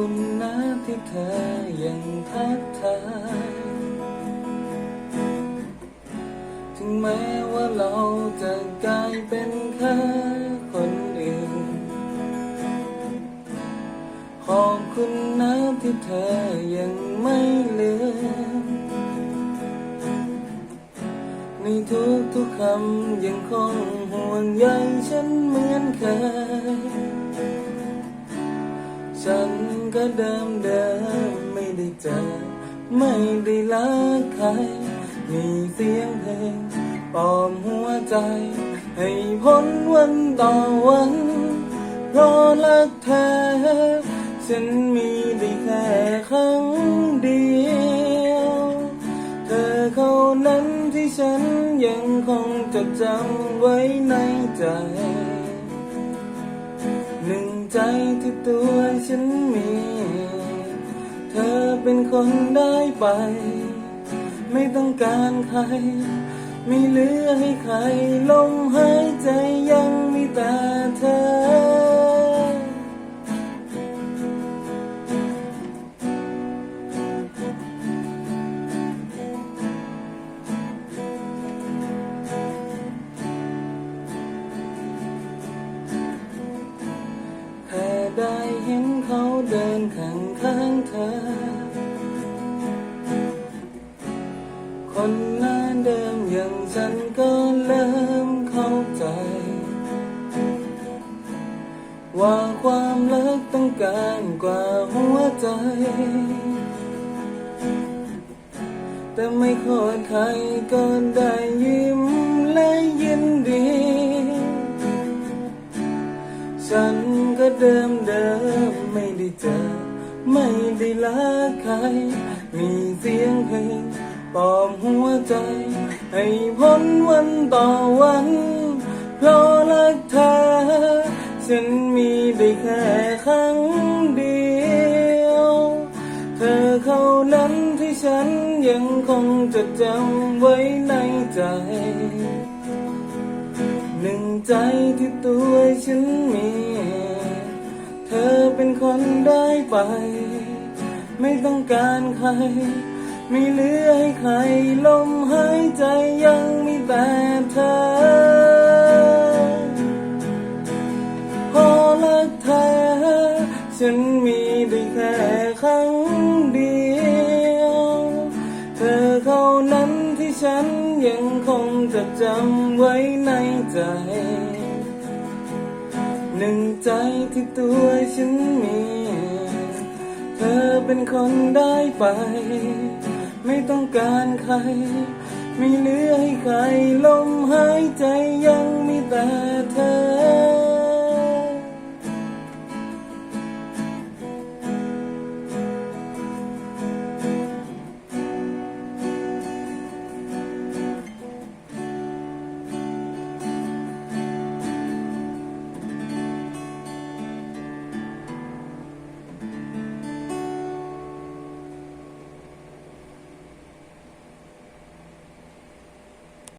คุณนะที่เธอยังทักทายถึงแม้ว่าเราจะกลายเป็นแค่คนอื่น ขอบคุณนะที่เธอยังไม่ลืม ในทุกทุกๆคำยังคงห่วงใยฉันเหมือนเคย เดิมเดิมไม่ได้เจอ ไม่ได้รักใคร มีเสียงเพลงปลอมหัวใจ ให้พ้นวันต่อวันเพราะรักเธอ ฉันมีได้แค่ครั้งเดียว เธอเขานั้นที่ฉันยังคงจดจำไว้ในใจหนึ่งใจที่ตัวฉันมี เป็นคนได้ไป ไม่ต้องการใคร ไม่เหลือให้ใคร ลมหายใจยังมีแต่เธอ แค่ได้เห็นเขาเดินข้างข้างๆเธอารกว่าหัวใจ แต่ไม่โคตรใครก็ได้ยิ้มและยินดี ฉันก็เดิมเดิมไม่ได้เจอ ไม่ได้รักใคร มีเสียงเพลงปลอมหัวใจ ให้พ้นวันต่อวันเพราะรักเธอฉันมีได้แค่ครั้ง นั้นที่ฉันยังคงจดจำไว้ในใจ หนึ่งใจที่ตัวฉันมี เธอเป็นคนได้ไป ไม่ต้องการใคร ไม่เหลือให้ใครลมหายใจยังมีแต่เธอำไว้ในใจ หนึ่งใจที่ตัวฉันมี เธอเป็นคนได้ไป ไม่ต้องการใคร ไม่เหลือให้ใครลมหายใจ